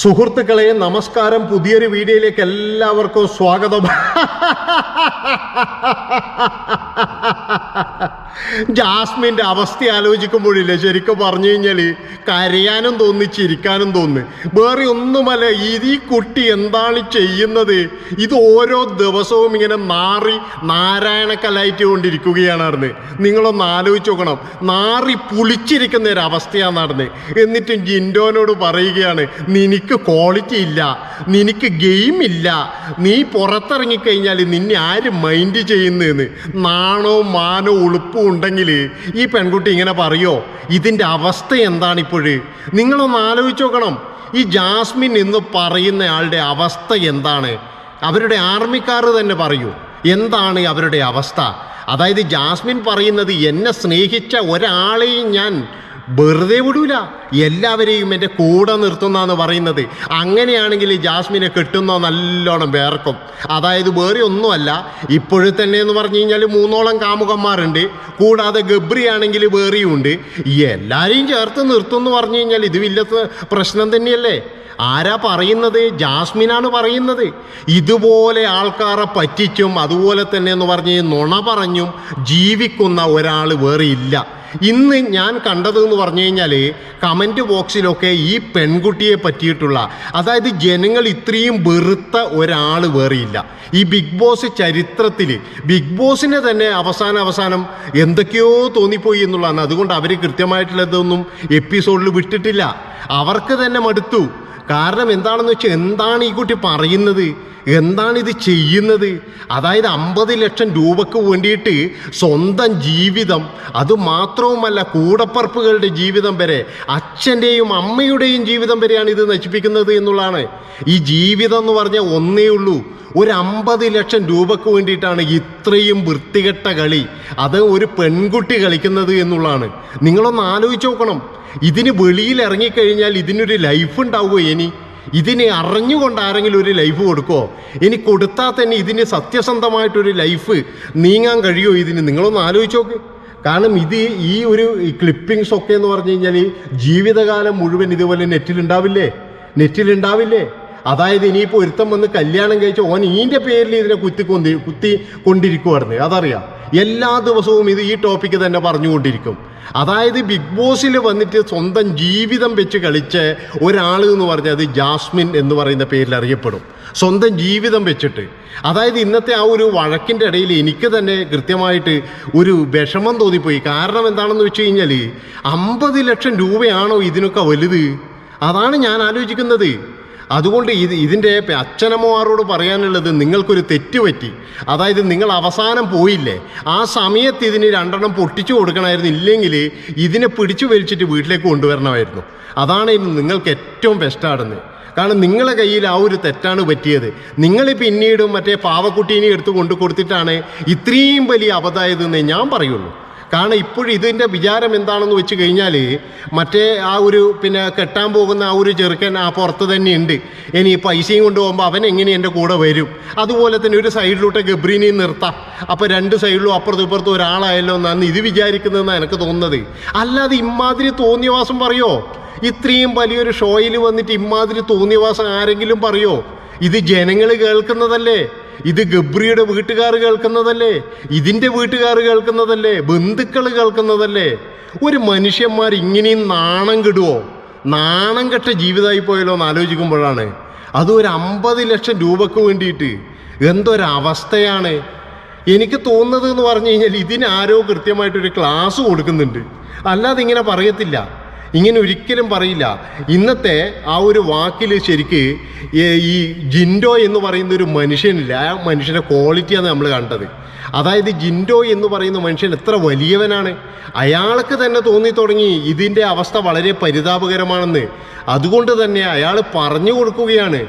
സുഹൃത്തുക്കളെ നമസ്കാരം. പുതിയൊരു വീഡിയോയിലേക്ക് എല്ലാവർക്കും സ്വാഗതം. ജാസ്മിന്റെ അവസ്ഥ ആലോചിക്കുമ്പോഴില്ലേ ശരിക്കും പറഞ്ഞു കഴിഞ്ഞാൽ കരയാനും തോന്നി ചിരിക്കാനും തോന്നി വേറെ ഒന്നുമല്ല ഈ കുട്ടി എന്താണ് ചെയ്യുന്നത്? ഇത് ഓരോ ദിവസവും ഇങ്ങനെ നാറി നാരായണക്കലായിട്ട് കൊണ്ടിരിക്കുകയാണ് നടന്ന്. നിങ്ങളൊന്ന് ആലോചിച്ച് നോക്കണം. നാറി പുളിച്ചിരിക്കുന്ന ഒരു അവസ്ഥയാണ് നടന്ന്. എന്നിട്ടും ജിൻഡോനോട് പറയുകയാണ് നിനക്ക് ക്വാളിറ്റി ഇല്ല. നിനക്ക് ഗെയിം ഇല്ല. നീ പുറത്തിറങ്ങിക്കഴിഞ്ഞാൽ നിന്നെ ആര് മൈൻഡ് ചെയ്യുന്നതെന്ന് നാണോ മാനോ ഉളുപ്പും ഉണ്ടെങ്കിൽ ഈ പെൺകുട്ടി ഇങ്ങനെ പറയോ? ഇതിന്റെ അവസ്ഥ എന്താണ് ഇപ്പോഴ് നിങ്ങളൊന്ന് ആലോചിച്ച് നോക്കണം. ഈ ജാസ്മിൻ എന്ന് പറയുന്ന ആളുടെ അവസ്ഥ എന്താണ്? അവരുടെ ആർമിക്കാർ തന്നെ പറയൂ. എന്താണ് അവരുടെ അവസ്ഥ? അതായത് ജാസ്മിൻ പറയുന്നത് എന്നെ സ്നേഹിച്ച ഒരാളെയും ഞാൻ വെറുതെ വിടൂല. എല്ലാവരെയും എന്റെ കൂടെ നിർത്തുന്നാന്ന് പറയുന്നത്. അങ്ങനെയാണെങ്കിൽ ജാസ്മിനെ കിട്ടുന്നോ നല്ലോണം വേർക്കും. അതായത് വേറെ ഒന്നുമല്ല. ഇപ്പോഴും തന്നെ എന്ന് പറഞ്ഞു കഴിഞ്ഞാൽ മൂന്നോളം കാമുകന്മാരുണ്ട്. കൂടാതെ ഗബ്രി ആണെങ്കിൽ വേറെയും ഉണ്ട് എല്ലാവരെയും ചേർത്ത് നിർത്തുമെന്ന് പറഞ്ഞു കഴിഞ്ഞാൽ ഇത് വലിയ പ്രശ്നം തന്നെയല്ലേ? ആരാ പറയുന്നത്? ജാസ്മിനാണ് പറയുന്നത്. ഇതുപോലെ ആൾക്കാരെ പറ്റിച്ചും അതുപോലെ തന്നെ എന്ന് പറഞ്ഞ് നുണ പറഞ്ഞും ജീവിക്കുന്ന ഒരാൾ വേറെ ഇല്ല. ഇന്ന് ഞാൻ കണ്ടത് എന്ന് പറഞ്ഞു കഴിഞ്ഞാൽ കമന്റ് ബോക്സിലൊക്കെ ഈ പെൺകുട്ടിയെ പറ്റിയിട്ടുള്ള അതായത് ജനങ്ങൾ ഇത്രയും വെറുത്ത ഒരാൾ വേറെയില്ല ഈ ബിഗ് ബോസ് ചരിത്രത്തിൽ ബിഗ് ബോസിനെ തന്നെ അവസാന അവസാനം എന്തൊക്കെയോ തോന്നിപ്പോയി എന്നുള്ളതാണ്. അതുകൊണ്ട് അവർ കൃത്യമായിട്ടുള്ളതൊന്നും എപ്പിസോഡിൽ വിട്ടിട്ടില്ല. അവർക്ക് തന്നെ മടുത്തു. കാരണം എന്താണെന്ന് വെച്ചാൽ എന്താണ് ഈ കുട്ടി പറയുന്നത്? എന്താണ് ഇത് ചെയ്യുന്നത്? അതായത് അമ്പത് ലക്ഷം രൂപയ്ക്ക് വേണ്ടിയിട്ട് സ്വന്തം ജീവിതം അത് മാത്രവുമല്ല കൂടപ്പറപ്പുകളുടെ ജീവിതം വരെ അച്ഛന്റെയും അമ്മയുടെയും ജീവിതം വരെയാണ് ഇത് നശിപ്പിക്കുന്നത് എന്നുള്ളതാണ്. ഈ ജീവിതം എന്ന് പറഞ്ഞാൽ ഒന്നേ ഉള്ളൂ. ഒരു അമ്പത് ലക്ഷം രൂപയ്ക്ക് വേണ്ടിയിട്ടാണ് ഇത്രയും വൃത്തികെട്ട കളി. അത് ഒരു പെൺകുട്ടി കളിക്കുന്നത് എന്നുള്ളതാണ്. നിങ്ങളൊന്ന് ആലോചിച്ച് നോക്കണം. ഇതിന് വെളിയിൽ ഇറങ്ങിക്കഴിഞ്ഞാൽ ഇതിനൊരു ലൈഫ് ഉണ്ടാവുമോ ഇനി ഇതിനെ അറിഞ്ഞുകൊണ്ട് ആരെങ്കിലും ഒരു ലൈഫ് കൊടുക്കുമോ ഇനി കൊടുത്താൽ തന്നെ ഇതിന് സത്യസന്ധമായിട്ടൊരു ലൈഫ് നീങ്ങാൻ കഴിയുമോ ഇതിന്? നിങ്ങളൊന്ന് ആലോചിച്ച് നോക്ക്. കാരണം ഇത് ഈ ഒരു ക്ലിപ്പിങ്സ് ഒക്കെ എന്ന് പറഞ്ഞു കഴിഞ്ഞാൽ ജീവിതകാലം മുഴുവൻ ഇതുപോലെ നെറ്റിലുണ്ടാവില്ലേ നെറ്റിലുണ്ടാവില്ലേ അതായത് ഇനിയിപ്പോൾ ഒരുത്തം വന്ന് കല്യാണം കഴിച്ച ഓൻ ഈന്റെ പേരിൽ ഇതിനെ കുത്തി കൊന്തി കുത്തി കൊണ്ടിരിക്കുമായിരുന്നു അതറിയാം. എല്ലാ ദിവസവും ഇത് ഈ ടോപ്പിക്ക് തന്നെ പറഞ്ഞുകൊണ്ടിരിക്കും. അതായത് ബിഗ് ബോസിൽ വന്നിട്ട് സ്വന്തം ജീവിതം വെച്ച് കളിച്ച് ഒരാൾ എന്ന് പറഞ്ഞാൽ അത് ജാസ്മിൻ എന്ന് പറയുന്ന പേരിൽ അറിയപ്പെടും. സ്വന്തം ജീവിതം വെച്ചിട്ട്. അതായത് ഇന്നത്തെ ആ ഒരു വഴക്കിന്റെ ഇടയിൽ എനിക്ക് തന്നെ കൃത്യമായിട്ട് ഒരു വിഷമം തോന്നിപ്പോയി. കാരണം എന്താണെന്ന് വെച്ച് കഴിഞ്ഞാൽ അമ്പത് ലക്ഷം രൂപയാണോ ഇതിനൊക്കെ വലുത്? അതാണ് ഞാൻ ആലോചിക്കുന്നത്. അതുകൊണ്ട് ഇത് ഇതിന്റെ അച്ഛനമ്മമാരോട് പറയാനുള്ളത് നിങ്ങൾക്കൊരു തെറ്റ് പറ്റി. അതായത് നിങ്ങൾ അവസാനം പോയില്ലേ. ആ സമയത്ത് ഇതിന് രണ്ടെണ്ണം പൊട്ടിച്ചു കൊടുക്കണമായിരുന്നു. ഇല്ലെങ്കിൽ ഇതിനെ പിടിച്ചു വലിച്ചിട്ട് വീട്ടിലേക്ക് കൊണ്ടുവരണമായിരുന്നു. അതാണ് നിങ്ങൾക്ക് ഏറ്റവും ബെസ്റ്റാടുന്നത് കാരണം നിങ്ങളെ കയ്യിൽ ആ ഒരു തെറ്റാണ് പറ്റിയത്. നിങ്ങൾ പിന്നീടും മറ്റേ പാവക്കുട്ടീനെ എടുത്ത് കൊണ്ടു കൊടുത്തിട്ടാണ് ഇത്രയും വലിയ അബദ്ധമായതെന്നേ ഞാൻ പറയുള്ളൂ. കാരണം ഇപ്പോഴും ഇതിന്റെ വിചാരം എന്താണെന്ന് വെച്ച് കഴിഞ്ഞാൽ മറ്റേ ആ ഒരു പിന്നെ കെട്ടാൻ പോകുന്ന ആ ഒരു ചെറുക്കൻ ആ പുറത്ത് തന്നെ ഉണ്ട്. ഇനി പൈസയും കൊണ്ടുപോകുമ്പോൾ അവൻ എങ്ങനെ എന്റെ കൂടെ വരും? അതുപോലെ തന്നെ ഒരു സൈഡിലോട്ട് ഗബ്രീനെയും നിർത്താം. അപ്പോൾ രണ്ട് സൈഡിലും അപ്പുറത്തും ഇപ്പുറത്തും ഒരാളായല്ലോ എന്നാണ് ഇത് വിചാരിക്കുന്നതെന്നാണ് എനിക്ക് തോന്നുന്നത്. അല്ലാതെ ഇമാതിരി തോന്നിയവാസം പറയോ? ഇത്രയും വലിയൊരു ഷോയിൽ വന്നിട്ട് ഇമാതിരി തോന്നിയവാസം ആരെങ്കിലും പറയോ? ഇത് ജനങ്ങൾ കേൾക്കുന്നതല്ലേ? ഇത് ഗബ്രിയുടെ വീട്ടുകാർ കേൾക്കുന്നതല്ലേ? ഇതിന്റെ വീട്ടുകാർ കേൾക്കുന്നതല്ലേ? ബന്ധുക്കൾ കേൾക്കുന്നതല്ലേ? ഒരു മനുഷ്യന്മാർ ഇങ്ങനെയും നാണം കെടുവോ? നാണം കെട്ട ജീവിതമായി പോയല്ലോ എന്ന് ആലോചിക്കുമ്പോഴാണ്. അതും ഒരു അമ്പത് ലക്ഷം രൂപക്ക് വേണ്ടിയിട്ട്. എന്തൊരവസ്ഥയാണ്? എനിക്ക് തോന്നുന്നത് എന്ന് പറഞ്ഞു കഴിഞ്ഞാൽ ഇതിനാരോ കൃത്യമായിട്ടൊരു ക്ലാസ് കൊടുക്കുന്നുണ്ട്. അല്ലാതെ ഇങ്ങനെ പറയത്തില്ല. ഇങ്ങനെ ഒരിക്കലും പറയില്ല. ഇന്നത്തെ ആ ഒരു വാക്കിൽ ശരിക്ക് ഈ- ജിൻഡോ എന്ന് പറയുന്ന ഒരു മനുഷ്യനില്ല. ആ മനുഷ്യന്റെ ക്വാളിറ്റിയാണ് നമ്മൾ കണ്ടത്. അതായത് ജിൻഡോ എന്ന് പറയുന്ന മനുഷ്യൻ എത്ര വലിയവനാണ്. അയാൾക്ക് തന്നെ തോന്നി തുടങ്ങി. ഇതിന്റെ അവസ്ഥ വളരെ പരിതാപകരമാണെന്ന്. അതുകൊണ്ട് തന്നെ അയാൾ പറഞ്ഞു കൊടുക്കുകയാണ്.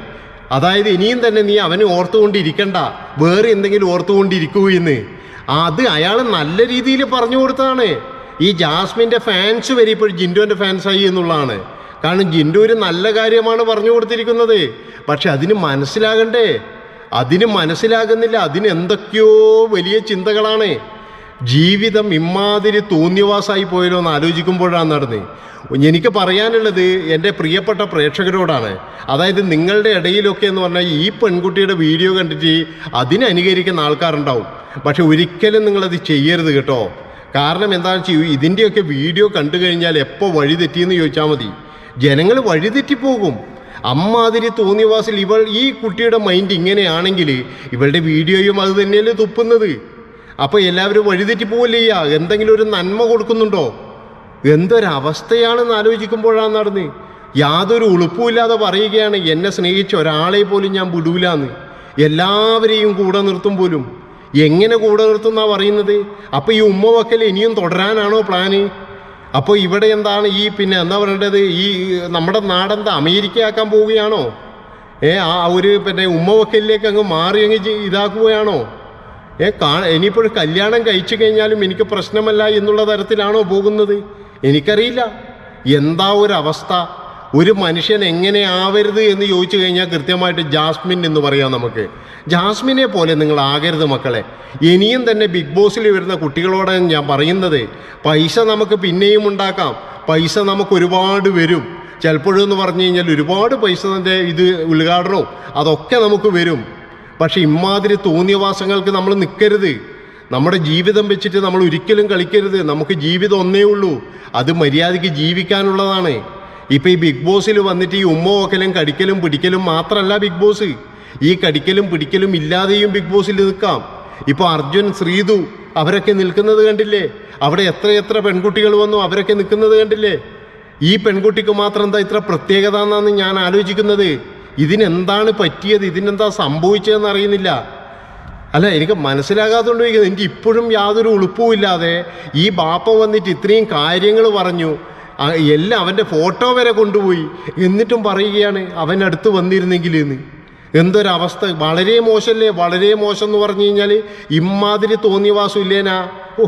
അതായത് ഇനിയും തന്നെ നീ അവനെ ഓർത്തുകൊണ്ടിരിക്കണ്ട. വേറെ എന്തെങ്കിലും ഓർത്തുകൊണ്ടിരിക്കൂ എന്ന്. അത് അയാൾ നല്ല രീതിയിൽ പറഞ്ഞു കൊടുത്തതാണ്. ഈ ജാസ്മിന്റെ ഫാൻസ് വരെ ഇപ്പോൾ ജിൻഡോന്റെ ഫാൻസായി എന്നുള്ളതാണ്. കാരണം ജിൻഡു ഒരു നല്ല കാര്യമാണ് പറഞ്ഞു കൊടുത്തിരിക്കുന്നത്. പക്ഷെ അതിന് മനസ്സിലാകണ്ടേ? അതിന് മനസ്സിലാകുന്നില്ല. അതിന് എന്തൊക്കെയോ വലിയ ചിന്തകളാണ്. ജീവിതം ഇമാതിരി തോന്നിയവാസായി പോയല്ലോ എന്ന് ആലോചിക്കുമ്പോഴാണ് നടന്നത് എനിക്ക് പറയാനുള്ളത് എന്റെ പ്രിയപ്പെട്ട പ്രേക്ഷകരോടാണ്. അതായത് നിങ്ങളുടെ ഇടയിലൊക്കെ എന്ന് പറഞ്ഞാൽ ഈ പെൺകുട്ടിയുടെ വീഡിയോ കണ്ടിട്ട് അതിനനുകരിക്കുന്ന ആൾക്കാരുണ്ടാവും. പക്ഷെ ഒരിക്കലും നിങ്ങളത് ചെയ്യരുത് കേട്ടോ. കാരണം എന്താണെന്ന് വെച്ചാൽ ഇതിന്റെയൊക്കെ വീഡിയോ കണ്ടു കഴിഞ്ഞാൽ എപ്പോൾ വഴിതെറ്റിയെന്ന് ചോദിച്ചാൽ മതി. ജനങ്ങൾ വഴിതെറ്റിപ്പോകും അമ്മാതിരി തോന്നിയവാസിൽ ഇവൾ ഈ കുട്ടിയുടെ മൈൻഡ് ഇങ്ങനെയാണെങ്കിൽ ഇവളുടെ വീഡിയോയും അത് തന്നെയല്ലേ തുപ്പുന്നത്. അപ്പോൾ എല്ലാവരും വഴിതെറ്റി പോവല്ലേ എന്തെങ്കിലും ഒരു നന്മ കൊടുക്കുന്നുണ്ടോ? എന്തൊരവസ്ഥയാണെന്ന് ആലോചിക്കുമ്പോഴാണ് നടന്ന്. യാതൊരു ഉളുപ്പുമില്ലാതെ പറയുകയാണ് എന്നെ സ്നേഹിച്ച ഒരാളെ പോലും ഞാൻ വിടൂലാന്ന്. എല്ലാവരെയും കൂടെ നിർത്തും പോലും. എങ്ങനെ കൂടെ നിർത്തുന്നാ പറയുന്നത്? അപ്പോൾ ഈ ഉമ്മ വക്കൽ ഇനിയും തുടരാനാണോ പ്ലാന്? അപ്പോൾ ഇവിടെ എന്താണ് ഈ പിന്നെ എന്താ പറയേണ്ടത്? ഈ നമ്മുടെ നാടൻ അമേരിക്ക ആക്കാൻ പോവുകയാണോ? ഏ ആ ഒരു പിന്നെ ഉമ്മ വക്കലിലേക്ക് അങ്ങ് മാറി അങ്ങ് ഇതാക്കുകയാണോ? ഏ കാ ഇനിയിപ്പോൾ കല്യാണം കഴിച്ചു കഴിഞ്ഞാലും എനിക്ക് പ്രശ്നമല്ല എന്നുള്ള തരത്തിലാണോ പോകുന്നത്? എനിക്കറിയില്ല. എന്താ ഒരവസ്ഥ ഒരു മനുഷ്യൻ എങ്ങനെ ആവരുത് എന്ന് ചോദിച്ചു കഴിഞ്ഞാൽ കൃത്യമായിട്ട് ജാസ്മിൻ എന്ന് പറയാം നമുക്ക്. ജാസ്മിനെ പോലെ നിങ്ങൾ ആകരുത് മക്കളെ. ഇനിയും തന്നെ ബിഗ് ബോസിൽ വരുന്ന കുട്ടികളോട് ഞാൻ പറയുന്നത്. പൈസ നമുക്ക് പിന്നെയും ഉണ്ടാക്കാം. പൈസ നമുക്ക് ഒരുപാട് വരും. ചിലപ്പോഴെന്ന് പറഞ്ഞു കഴിഞ്ഞാൽ ഒരുപാട് പൈസ പൈസന്റെ ഇത് ഉദ്ഘാടനവും അതൊക്കെ നമുക്ക് വരും. പക്ഷേ ഇമാതിരി തോന്നിയവാസങ്ങൾക്ക് നമ്മൾ നിൽക്കരുത്. നമ്മുടെ ജീവിതം വെച്ചിട്ട് നമ്മൾ ഒരിക്കലും കളിക്കരുത്. നമുക്ക് ജീവിതം ഒന്നേ ഉള്ളൂ. അത് മര്യാദയ്ക്ക് ജീവിക്കാനുള്ളതാണ്. ഇപ്പം ഈ ബിഗ് ബോസിൽ വന്നിട്ട് ഈ ഉമ്മ ഓക്കലും കടിക്കലും പിടിക്കലും മാത്രമല്ല ബിഗ് ബോസ്. ഈ കടിക്കലും പിടിക്കലും ഇല്ലാതെയും ബിഗ് ബോസിൽ നിൽക്കാം. ഇപ്പോൾ അർജുൻ ശ്രീതു അവരൊക്കെ നിൽക്കുന്നത് കണ്ടില്ലേ? അവിടെ എത്ര എത്ര പെൺകുട്ടികൾ വന്നു അവരൊക്കെ നിൽക്കുന്നത് കണ്ടില്ലേ? ഈ പെൺകുട്ടിക്ക് മാത്രം എന്താ ഇത്ര പ്രത്യേകത എന്നാണ് ഞാൻ ആലോചിക്കുന്നത്? ഇതിനെന്താണ് പറ്റിയത്? ഇതിനെന്താ സംഭവിച്ചതെന്ന് അറിയുന്നില്ല. അല്ല എനിക്ക് മനസ്സിലാകാത്തതുകൊണ്ട് ചോദിക്കുന്നത് എനിക്ക് ഇപ്പോഴും യാതൊരു ഉളുപ്പുമില്ലാതെ ഈ ബാപ്പ വന്നിട്ട് ഇത്രയും കാര്യങ്ങൾ പറഞ്ഞു. എല്ലാം അവന്റെ ഫോട്ടോ വരെ കൊണ്ടുപോയി. എന്നിട്ടും പറയുകയാണ് അവൻ അടുത്ത് വന്നിരുന്നെങ്കിൽ എന്ന് എന്തൊരവസ്ഥ. വളരെ മോശമല്ലേ വളരെ മോശം എന്ന് പറഞ്ഞു കഴിഞ്ഞാൽ ഇമ്മാതിരി തോന്നിയവാസം ഇല്ലേനാ? ഓ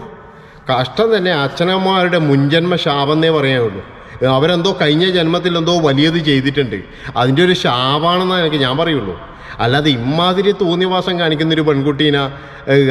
കഷ്ടം തന്നെ. അച്ഛനമ്മമാരുടെ മുൻജന്മ ശാപന്നേ പറയാനുള്ളൂ അവരെന്തോ കഴിഞ്ഞ ജന്മത്തിൽ എന്തോ വലിയത് ചെയ്തിട്ടുണ്ട്. അതിന്റെ ഒരു ശാപാണെന്നാണ് എനിക്ക് ഞാൻ പറയുള്ളൂ. അല്ലാതെ ഇമ്മാതിരി തോന്നിയവാസം കാണിക്കുന്ന ഒരു പെൺകുട്ടീനെ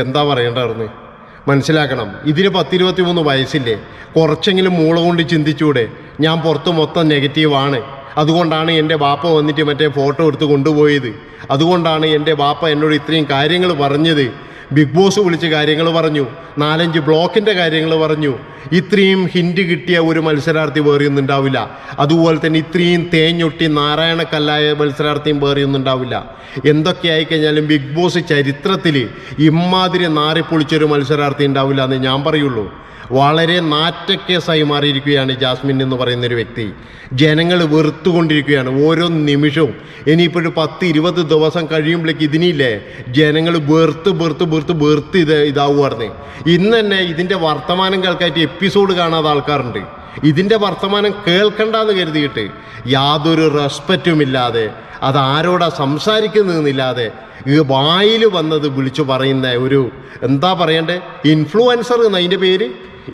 എന്താ പറയേണ്ടതെന്ന്? മനസ്സിലാക്കണം. ഇതിന് പത്തിരുപത്തി മൂന്ന് വയസ്സില്ലേ? കുറച്ചെങ്കിലും മൂള കൊണ്ട് ചിന്തിച്ചൂടെ. ഞാൻ പുറത്ത് മൊത്തം നെഗറ്റീവാണ് അതുകൊണ്ടാണ് എന്റെ വാപ്പ വന്നിട്ട് മറ്റേ ഫോട്ടോ എടുത്ത് കൊണ്ടുപോയത്. അതുകൊണ്ടാണ് എന്റെ വാപ്പ എന്നോട് ഇത്രയും കാര്യങ്ങൾ പറഞ്ഞത്. ബിഗ് ബോസ് വിളിച്ച് കാര്യങ്ങൾ പറഞ്ഞു. നാലഞ്ച് ബ്ലോക്കിന്റെ കാര്യങ്ങൾ പറഞ്ഞു. ഇത്രയും ഹിൻഡ് കിട്ടിയ ഒരു മത്സരാർത്ഥി വേറെയൊന്നും ഉണ്ടാവില്ല. അതുപോലെ തന്നെ ഇത്രയും തേഞ്ഞൊട്ടി നാരായണക്കല്ലായ മത്സരാർത്ഥിയും വേറെയൊന്നും ഉണ്ടാവില്ല. എന്തൊക്കെ ആയിക്കഴിഞ്ഞാലും ബിഗ് ബോസ് ചരിത്രത്തിൽ ഇമ്മാതിരി നാറിപ്പൊളിച്ചൊരു മത്സരാർത്ഥി ഉണ്ടാവില്ല എന്ന് ഞാൻ പറയുള്ളൂ. വളരെ നാറ്റക്കേസായി മാറിയിരിക്കുകയാണ് ജാസ്മിൻ എന്ന് പറയുന്ന ഒരു വ്യക്തി. ജനങ്ങൾ വെറുത്തുകൊണ്ടിരിക്കുകയാണ് ഓരോ നിമിഷവും. ഇനിയിപ്പോഴും പത്ത് ഇരുപത് ദിവസം കഴിയുമ്പോഴേക്ക് ഇതിനില്ലേ? ജനങ്ങൾ വെറുത്ത് വെറുത്ത് വെറുത്ത് വെറുത്ത് ഇത് ഇതാവുമായിരുന്നു ഇന്ന് തന്നെ ഇതിന്റെ വർത്തമാനം കേൾക്കായിട്ട് എപ്പിസോഡ് കാണാതെ ആൾക്കാരുണ്ട്. ഇതിന്റെ വർത്തമാനം കേൾക്കണ്ടെന്ന് കരുതിയിട്ട് യാതൊരു റെസ്പെക്റ്റും ഇല്ലാതെ അത് ആരോടാ സംസാരിക്കുന്നതെന്നില്ലാതെ ഈ വായിൽ വന്നത് വിളിച്ചു പറയുന്ന ഒരു എന്താ പറയണ്ടേ? ഇൻഫ്ലുവൻസർ എന്നതിന്റെ പേര്?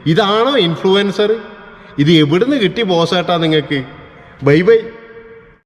ഇതാണോ ഇൻഫ്ലുവൻസർ ഇത് എവിടുന്ന് കിട്ടി ബോസേട്ടാ നിങ്ങൾക്ക്? Bye bye.